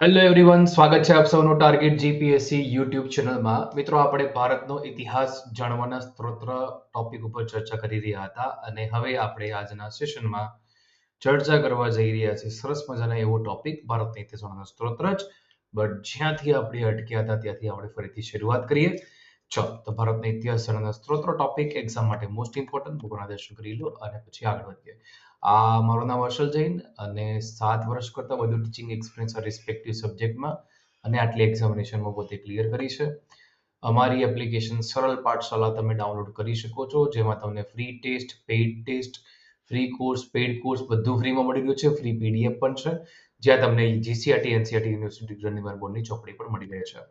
Hello everyone સ્વાગત છે આપ સૌનો ટાર્ગેટ જીપીએસસી યુટ્યુબ ચેનલમાં મિત્રો, આપણે ભારતનો ઇતિહાસ જાણવાના સ્ત્રોત્ર ટોપિક ઉપર ચર્ચા કરી રહ્યા હતા અને હવે આપણે આજના સેશનમાં ચર્ચા કરવા જઈ રહ્યા છીએ. સરસ મજાના એવો ટોપિક ભારતના ઇતિહાસ જાણવાના સ્ત્રોત્ર જ. બટ જ્યાંથી આપણે અટક્યા હતા, ત્યાંથી આપણે ફરીથી શરૂઆત કરીએ. ચલો, તો ભારતના ઇતિહાસ જાણવાના સ્ત્રોત્ર ટોપિક એક્ઝામ માટે મોસ્ટ ઇમ્પોર્ટન્ટ બુકના દર્શન કરી લો, અને પછી આગળ વધીએ. આ મારું નામ હર્ષલ જૈન અને સાત વર્ષ કરતાં વધુ ટીચિંગ એક્સપિરિયન્સ રિસ્પેક્ટિવ સબ્જેક્ટમાં અને આટલી એક્ઝામિનેશનમાં પોતે ક્લિયર કરી છે. અમારી એપ્લિકેશન સરળ પાઠશાળા તમે ડાઉનલોડ કરી શકો છો, જેમાં તમને free test paid test free course paid course બધું ફ્રીમાં મળી રહ્યું છે. ફ્રી પીડીએફ પણ છે, જ્યાં તમને જીસીઆરટી એનસીઆરટી યુનિવર્સિટી ગ્રંથિમાર બોર્ડની ચોપડી પણ મળી રહે છે.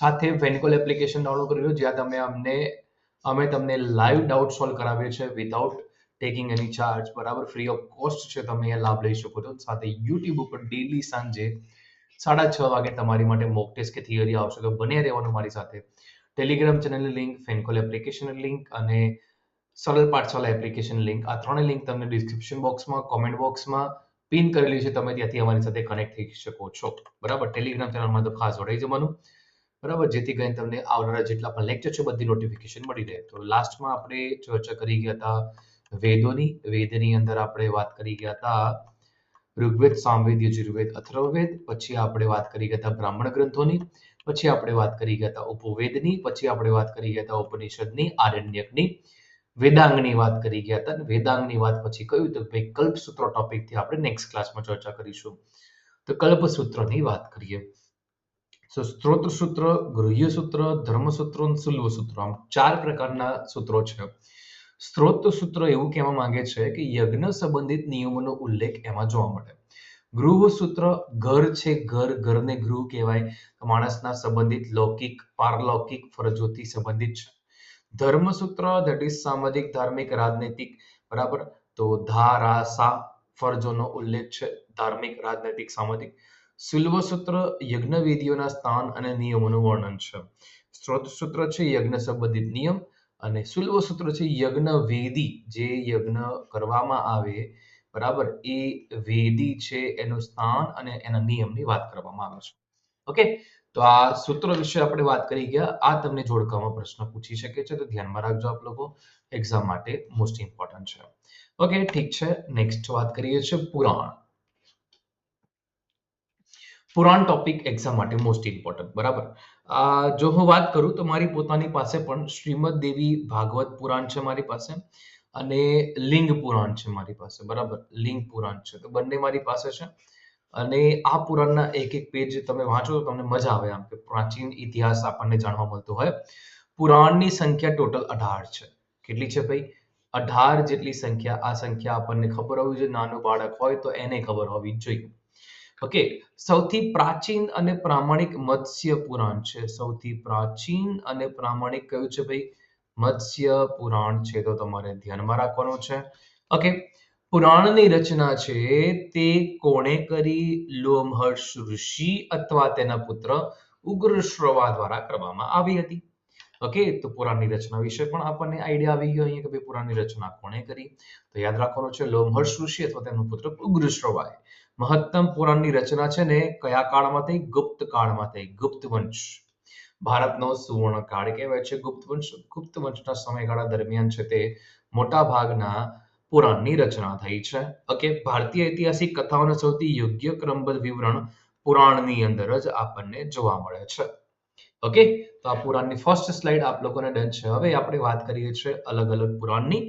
સાથે વેનિકોલ એપ્લિકેશન ડાઉનલોડ કરી લો જ્યાં તમે અમને, અમે તમને લાઈવ ડાઉટ સોલ્વ કરાવીએ છીએ વિધાઉટ ટેકિંગ એની ચાર્જ બરાબર? ફ્રી ઓફ કોસ્ટ છે, તમે એ લાભ લઈ શકો છો. સાથે યુટ્યુબ ઉપર ડેલી સાંજે સાડા છ વાગે તમારી માટે મોક ટેસ્ટ કે થિયરી આવશે. તો બને રહેવાનું મારી સાથે. ટેલિગ્રામ ચેનલની લિંક ફેનકોલ એપ્લિકેશનની લિંક અને સરળ પાઠશાળા એપ્લિકેશન લિંક આ ત્રણેય લિંક તમને ડિસ્ક્રિપ્શન બોક્સમાં કોમેન્ટ બોક્સમાં પિન કરેલી છે. તમે ત્યાંથી અમારી સાથે કનેક્ટ થઈ શકો છો. બરાબર? ટેલિગ્રામ ચેનલમાં તો ખાસ જોડાઈ જવાનું. બરાબર? જેથી કરીને તમને આવનારા જેટલા પણ લેક્ચર છે, બધી નોટિફિકેશન મળી રહે. તો લાસ્ટમાં આપણે ચર્ચા કરી ગયા હતા વેદોની, વેદની અંદર આપણે વાત કરી ગયા હતા. ઋગ્વેદ સામવેદ યજુર્વેદ અથર્વવેદ, પછી આપણે વાત કરી ગયા હતા બ્રાહ્મણ ગ્રંથોની, પછી આપણે વાત કરી ગયા હતા ઉપવેદની, પછી આપણે વાત કરી ગયા હતા ઉપનિષદની, આરણ્યકની, વેદાંગની વાત કરી ગયા હતા વેદાંગની વાત પછી કહ્યું તો ભાઈ કલ્પસૂત્ર ટોપિકથી આપણે નેક્સ્ટ ક્લાસમાં ચર્ચા કરીશું. તો કલ્પ સૂત્રની વાત કરીએ. સ્ત્રોત સૂત્ર, ગૃહ્ય સૂત્ર ધર્મસૂત્ર સુલ્વ સૂત્રો આમ ચાર પ્રકારના સૂત્રો છે. સ્ત્રોત સૂત્ર એવું કહેવા માંગે છે કે યજ્ઞ સંબંધિત નિયમોનો ઉલ્લેખ એમાં જોવા મળે. ગૃહ સૂત્ર ઘર છે, ઘર, ઘરને ગૃહ કહેવાય. માણસના સંબંધિત લૌકિક, પારલૌકિક ફરજોથી સંબંધિત છે. ધર્મસૂત્ર ધેટ ઇઝ સામાજિક, ધાર્મિક, રાજનૈતિક, બરાબર? તો ધારા સા ફરજોનો ઉલ્લેખ છે, ધાર્મિક, રાજનૈતિક, સામાજિક. સુલ્વ સૂત્ર યજ્ઞ વિધિઓના સ્થાન અને નિયમોનું વર્ણન છે. સ્ત્રોત સૂત્ર છે, યજ્ઞ સંબંધિત નિયમ. અને સુલ્વ સૂત્ર છે યજ્ઞ વેદી, જે યજ્ઞ કરવામાં આવે, બરાબર? એ વેદી છે, એનું સ્થાન અને એના નિયમની વાત કરવામાં આવે છે. ઓકે? તો આ સૂત્ર વિશે આપણે વાત કરી ગયા. આ તમને જોડકામાં પ્રશ્ન પૂછી શકે છે, તો ધ્યાનમાં રાખજો આપ લોકો. એક્ઝામ માટે મોસ્ટ ઇમ્પોર્ટન્ટ છે. ઓકે, ઠીક છે. નેક્સ્ટ વાત કરીએ છીએ પુરાણ. પુરાણ ટોપિક એક્ઝામ માટે મોસ્ટ ઇમ્પોર્ટન્ટ બરાબર? જો હું વાત કરું તો મારી પોતાની પાસે પણ શ્રીમદ દેવી ભાગવત પુરાણ છે મારી પાસે અને લિંગ પુરાણ છે મારી પાસે, બરાબર? લિંગ પુરાણ છે, તો બંને મારી પાસે છે. અને આ પુરાણના એક એક પેજ તમે વાંચો તો તમને મજા આવે આમ કે પ્રાચીન ઇતિહાસ આપણને જાણવા મળતો હોય. પુરાણની સંખ્યા ટોટલ અઢાર છે. કેટલી છે ભાઈ? અઢાર જેટલી સંખ્યા, આ સંખ્યા આપણને ખબર હોવી જોઈએ. નાનો બાળક હોય તો એને ખબર હોવી જોઈએ. ઓકે સૌથી પ્રાચીન અને પ્રામાણિક મત્સ્ય પુરાણ છે. સૌથી પ્રાચીન અને પ્રામાણિક કયું છે ભાઈ? મત્સ્ય પુરાણ છે તો તમારે ધ્યાનમાં રાખવાનું છે. ઓકે પુરાણની રચના છે તે કોણે કરી? લોમહર્ષ ઋષિ અથવા તેના પુત્ર ઉગ્ર શ્રવા દ્વારા કરવામાં આવી હતી. ઓકે તો પુરાણની રચના વિશે પણ આપણને આઈડિયા આવી ગયો અહીંયા કે ભાઈ પુરાણની રચના કોણે કરી? તો યાદ રાખવાનું છે, લોમહર્ષ ઋષિ અથવા તેનો પુત્ર ઉગ્ર શ્રવાએ મહત્તમ પુરાણની રચના છે ને કયા કાળમાં થઈ? ગુપ્ત કાળમાં થઈ. ગુપ્ત વંશ ભારતનો સુવર્ણ કાળ કહેવાય છે ગુપ્ત વંશ ગુપ્ત વંશના સમયગાળા દરમિયાન છે તે મોટા ભાગના પુરાણની રચના થઈ છે. ઓકે, ભારતીય ઐતિહાસિક કથાઓનો સૌથી યોગ્ય ક્રમબદ્ધ વિવરણ પુરાણની અંદર જ આપણને જોવા મળે છે. ઓકે, તો આ પુરાણની ફર્સ્ટ સ્લાઇડ આપ લોકોને ડન છે. હવે આપણે વાત કરીએ છીએ અલગ અલગ પુરાણની.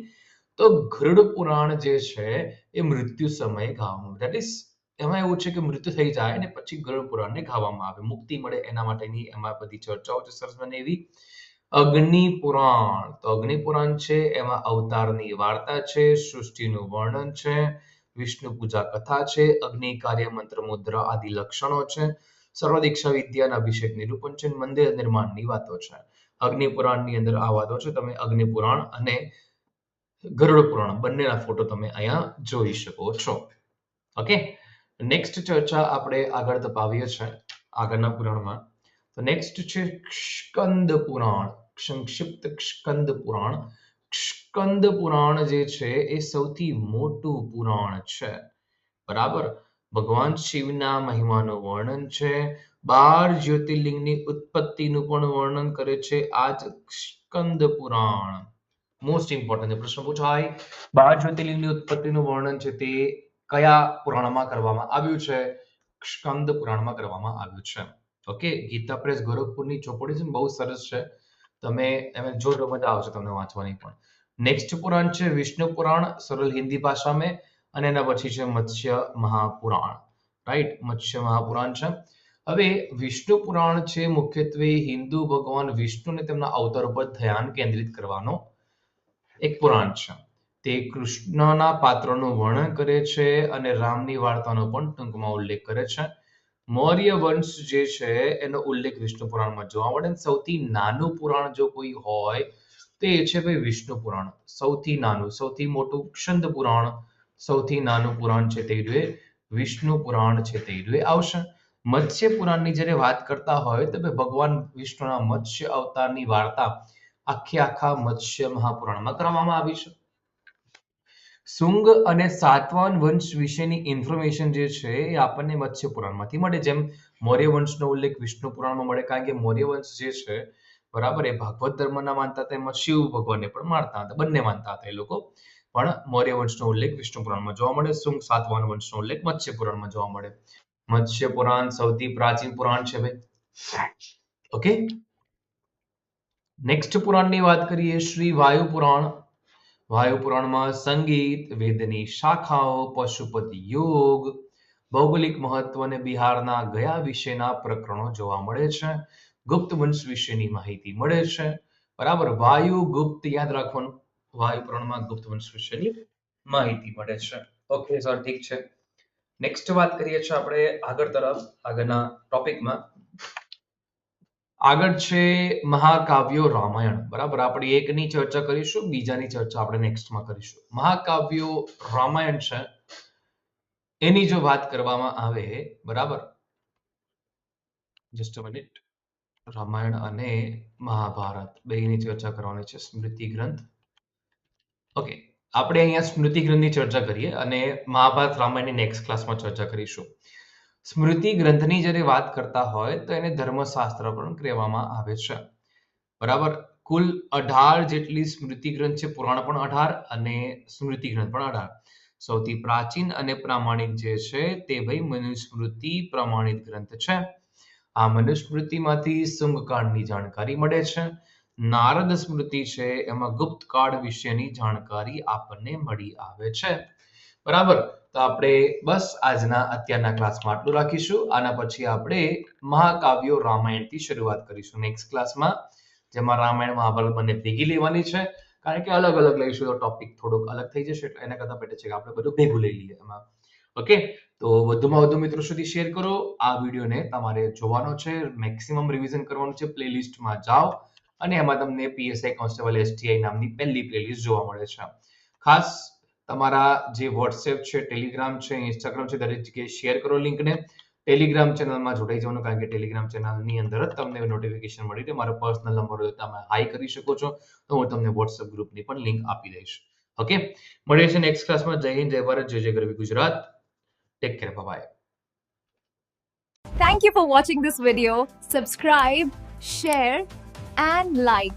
તો ગરુડ પુરાણ જે છે એ મૃત્યુ સમય ગામ ધેટ ઇઝ એમાં એવું છે કે મૃત્યુ થઈ જાય અને પછી ગરુડ પુરાણને ગાવામાં આવે. મુક્તિ મળે એના માટેની એમાં બધી ચર્ચાઓ છે સરસ મને એવી. અગ્નિ પુરાણ. તો અગ્નિ પુરાણ છે, એમાં અવતારની વાર્તા છે, સૃષ્ટિનું વર્ણન છે, વિષ્ણુ પૂજા કથા છે, અગ્નિ કાર્ય મંત્ર મુદ્રા આદિ લક્ષણો છે સર્વ દીક્ષા વિદ્યાના અભિષેક નિરૂપણ છે મંદિર નિર્માણની વાતો છે. અગ્નિ પુરાણની અંદર આ વાતો છે, તમે અગ્નિ પુરાણ અને ગરુડ પુરાણ બંનેના ફોટો તમે અહીંયા જોઈ શકો છો. ઓકે નેક્સ્ટ ચર્ચા આપણે આગળ તપાવીએ છીએ, આગળના પુરાણમાં. તો નેક્સ્ટ છે સ્કંદ પુરાણ, સંક્ષિપ્ત સ્કંદ પુરાણ. સ્કંદ પુરાણ જે છે એ સૌથી મોટું પુરાણ છે. બરાબર? ભગવાન શિવના મહિમાનું વર્ણન છે. બાર જ્યોતિર્લિંગની ઉત્પત્તિનું પણ વર્ણન કરે છે આ જ સ્કંદ પુરાણ. મોસ્ટ ઇમ્પોર્ટન્ટ પ્રશ્ન પૂછાય. બાર જ્યોતિર્લિંગની ઉત્પત્તિનું વર્ણન છે તે કયા પુરાણમાં કરવામાં આવ્યું છે? સ્કંદ પુરાણમાં કરવામાં આવ્યું છે. ઓકે ગીતા પ્રેસ ગોરખપુરની ચોપડી છે બહુ સરસ છે. તમે એમ જો મજા આવશે તમને વાંચવાની પણ. નેક્સ્ટ પુરાણ છે વિષ્ણુ પુરાણ, સરળ હિન્દી ભાષા મેં અને એના પછી છે મત્સ્ય મહાપુરાણ. રાઈટ મત્સ્ય મહાપુરાણ છે. હવે વિષ્ણુ પુરાણ છે મુખ્યત્વે હિન્દુ ભગવાન વિષ્ણુને તેમના અવતાર પર ધ્યાન કેન્દ્રિત કરવાનો એક પુરાણ છે. તે કૃષ્ણના પાત્રનું વર્ણન કરે છે અને રામની વાર્તાનો પણ ટૂંકમાં ઉલ્લેખ કરે છે. મૌર્ય વંશ જે છે, એનો ઉલ્લેખ વિષ્ણુ પુરાણમાં જોવા મળે સૌથી નાનું પુરાણ જો કોઈ હોય, તો એ છે ભાઈ વિષ્ણુ પુરાણ. સૌથી નાનું, સૌથી મોટું ક્ષંદ પુરાણ, સૌથી નાનું પુરાણ છે તે જોઈએ વિષ્ણુ પુરાણ છે તે જોઈએ આવશે. મત્સ્ય પુરાણની જ્યારે વાત કરતા હોય, તો ભાઈ ભગવાન વિષ્ણુના મત્સ્ય અવતારની વાર્તા આખે આખા મત્સ્ય મહાપુરાણમાં કરવામાં આવી છે. શુંગ અને સાતવાન વંશ વિશેની ઇન્ફોર્મેશન જે છે એ આપણને મત્સ્ય પુરાણમાંથી મળે. જેમ મૌર્ય વંશનો ઉલ્લેખ વિષ્ણુ પુરાણમાં મળે, કારણ કે મૌર્ય વંશ જે છે, બરાબર, એ ભાગવત ધર્મના માનતા હતા. એમાં શિવ ભગવાનને પણ માનતા હતા. બંને માનતા હતા એ લોકો. પણ મૌર્ય વંશનો ઉલ્લેખ વિષ્ણુ પુરાણમાં જોવા મળે. શુંગ સાતવાન વંશનો ઉલ્લેખ મત્સ્ય પુરાણમાં જોવા મળે. મત્સ્ય પુરાણ સૌથી પ્રાચીન પુરાણ છે ભાઈ. ઓકે નેક્સ્ટ પુરાણની વાત કરીએ, શ્રી વાયુ પુરાણ વાયુ પુરાણમાં સંગીત, વેદની શાખાઓ, પશુપતિ યોગ, ભૌગોલિક મહત્વ અને બિહારના ગયા વિશેના પ્રકરણો જોવા મળે છે. ગુપ્ત વંશ વિશેની માહિતી મળે છે. બરાબર, વાયુ ગુપ્ત યાદ રાખવાનું. વાયુ પુરાણમાં ગુપ્ત વંશ વિશેની માહિતી મળે છે. ઓકે સર ઠીક છે. નેક્સ્ટ વાત કરીએ છીએ આપણે આગળ તરફ, આગળના ટોપિકમાં આગળ છે મહાકાવ્યો રામાયણ. બરાબર? આપણે એકની ચર્ચા કરીશું, બીજાની ચર્ચા આપણે નેક્સ્ટમાં કરીશું. મહાકાવ્યો રામાયણ છે. એની જો વાત કરવામાં આવે, બરાબર? જસ્ટ મિનિટ રામાયણ અને મહાભારત બેની ચર્ચા કરવાની છે, સ્મૃતિ ગ્રંથ. ઓકે આપણે અહીંયા સ્મૃતિ ગ્રંથની ચર્ચા કરીએ અને મહાભારત રામાયણની નેક્સ્ટ ક્લાસમાં ચર્ચા કરીશું. સ્મૃતિ ગ્રંથની જ્યારે વાત કરતા હોય, તો એને ધર્મશાસ્ત્ર પણ કહેવામાં આવે છે. બરાબર? કુલ અઢાર જેટલી સ્મૃતિ ગ્રંથ છે. પુરાણ પણ અઢાર અને સ્મૃતિ ગ્રંથ પણ અઢાર. સૌથી પ્રાચીન અને પ્રામાણિક જે છે, તે ભાઈ મનુસ્મૃતિ પ્રમાણિત ગ્રંથ છે. આ મનુસ્મૃતિમાંથી શુંગકાળની જાણકારી મળે છે. નારદ સ્મૃતિ છે, એમાં ગુપ્ત કાળ વિશેની જાણકારી આપણને મળી આવે છે. બરાબર? તો આપણે બસ આજના અત્યારના ક્લાસમાં આટલું રાખીશું. આના પછી આપણે મહાકાવ્યો રામાયણથી શરૂઆત કરીશું નેક્સ્ટ ક્લાસમાં, જેમાં રામાયણ મહાભારત બંને ભેગી લેવાની છે. કારણ કે અલગ અલગ લઈશું, તો ટોપિક થોડોક અલગ થઈ જશે, એટલે એના કરતાં બેટર છે કે આપણે બધું ભેગું લઈ લઈએ એમાં. ઓકે તો વધુમાં વધુ મિત્રો સુધી શેર કરો. આ વિડીયોને તમારે જોવાનો છે મેક્સિમમ રિવિઝન કરવાનું છે પ્લેલિસ્ટમાં જાઓ. અને એમાં તમને પીએસઆઈ કોન્સ્ટેબલ એસટીઆઈ નામની પહેલી પ્લેલિસ્ટ જોવા મળે છે. ખાસ તમારા જે વોટ્સએપ છે ટેલિગ્રામ છે ઇન્સ્ટાગ્રામ છે દરેક જગ્યાએ શેર કરો લિંકને ટેલિગ્રામ ચેનલમાં જોડાઈ જવાનું કારણ કે ટેલિગ્રામ ચેનલની અંદર જ તમને નોટિફિકેશન મળી રહે. મારો પર્સનલ નંબર હોય તમે હાઈ કરી શકો છો. તો હું તમને વોટ્સએપ ગ્રુપની પણ લિંક આપી દઈશ. ઓકે મળીએ છીએ નેક્સ્ટ ક્લાસમાં જય હિન્દ જય ભારત જય જય ગરવી Gujarat. Take care bye Thank you for watching this video. Subscribe, share, and like.